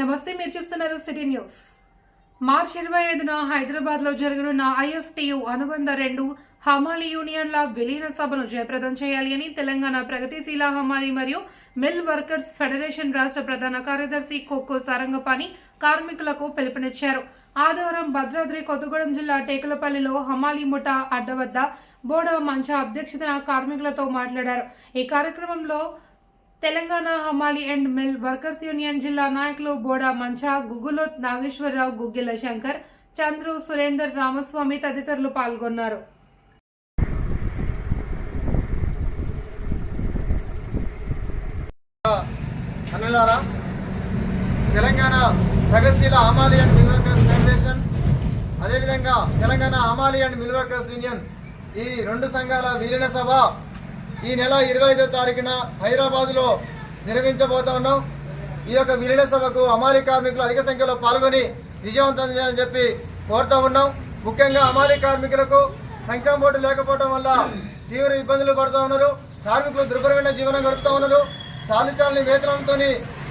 నమస్తే మీరు చూస్తున్నారు సిటీ న్యూస్. మార్చి ఇరవై ఐదున హైదరాబాద్లో జరగనున్న ఐఎఫ్టియు అనుబంధ రెండు హమాలి యూనియన్ల విలీన సభను జయప్రదం చేయాలి అని తెలంగాణ ప్రగతిశీల హమాలి మరియు మిల్ వర్కర్స్ ఫెడరేషన్ రాష్ట్ర ప్రధాన కార్యదర్శి కొక్కు సారంగపాణి కార్మికులకు పిలుపునిచ్చారు. ఆదివారం భద్రాద్రి కొత్తగూడెం జిల్లా టేకులపల్లిలో హమాలి ముఠా అడ్డ వద్ద బోడో మంచ అధ్యక్షతన కార్మికులతో మాట్లాడారు. ఈ కార్యక్రమంలో తెలంగాణ హమాలి అండ్ మిల్ వర్కర్స్ యూనియన్ జిల్లా నాయకులు బోడా మంచా గుగ్గులోత్ నాగేశ్వరరావు గుగ్గిల శంకర్ చంద్రు సురేందర్ రామస్వామి తదితరులు పాల్గొన్నారు. అన్నలారా తెలంగాణ ప్రగతిశీల హమాలి అండ్ మిల్ వర్కర్స్ ఫెడరేషన్ అదేవిధంగా తెలంగాణ హమాలి అండ్ మిల్ వర్కర్స్ యూనియన్ ఈ రెండు సంఘాల విలీన సభ ఈ నెల ఇరవై ఐదో తారీఖున హైదరాబాద్లో నిర్వహించబోతా ఉన్నాం. ఈ యొక్క విలీన సభకు అమాలి కార్మికులు అధిక సంఖ్యలో పాల్గొని విజయవంతం చేయాలని చెప్పి కోరుతా ఉన్నాం. ముఖ్యంగా అమాలి కార్మికులకు సంక్షేమ బోర్డు లేకపోవడం వల్ల తీవ్ర ఇబ్బందులు పడుతూ ఉన్నారు. కార్మికులు దుర్భరమైన జీవనం గడుపుతూ ఉన్నారు. చాలి చాలని వేతనంతో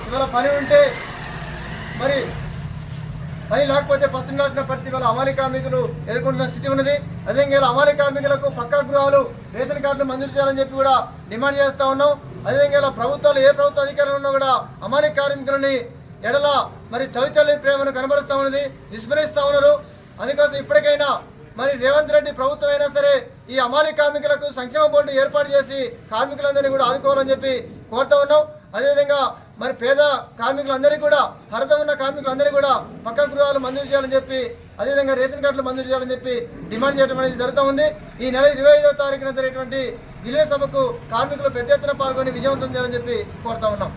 ఇవాళ పని ఉంటే మరి పని లేకపోతే ఫస్ట్ ఉండాల్సిన పరిస్థితి వల్ల అమాలి కార్మికులు ఎదుర్కొంటున్న స్థితి ఉన్నది. అదేవిధంగా ఇలా అమాలి కార్మికులకు పక్కా గృహాలు రేషన్ కార్డులు మంజూరు చేయాలని చెప్పి కూడా డిమాండ్ చేస్తా ఉన్నాం. అదేవిధంగా ప్రభుత్వాలు ఏ ప్రభుత్వ అధికారులు ఉన్నా కూడా అమాలి కార్మికులని ఎడల మరి చవితల్లి ప్రేమను కనబరుస్తా ఉన్నది విస్మరిస్తా ఉన్నారు. అందుకోసం ఇప్పటికైనా మరి రేవంత్ రెడ్డి ప్రభుత్వం అయినా సరే ఈ అమాలి కార్మికులకు సంక్షేమ బోర్డు ఏర్పాటు చేసి కార్మికులందరినీ కూడా ఆదుకోవాలని చెప్పి కోరుతా ఉన్నాం. అదేవిధంగా మరి పేద కార్మికులందరికీ కూడా అర్హత ఉన్న కార్మికులందరికీ కూడా పక్క గృహాలు మంజూరు చేయాలని చెప్పి అదేవిధంగా రేషన్ కార్డులు మంజూరు చేయాలని చెప్పి డిమాండ్ చేయడం అనేది జరుగుతూ ఉంది. ఈ నెల ఇరవై ఐదో తారీఖున జరిగేటువంటి విలే సభకు కార్మికులు పెద్ద ఎత్తున పాల్గొని విజయవంతం చేయాలని చెప్పి కోరుతా ఉన్నాం.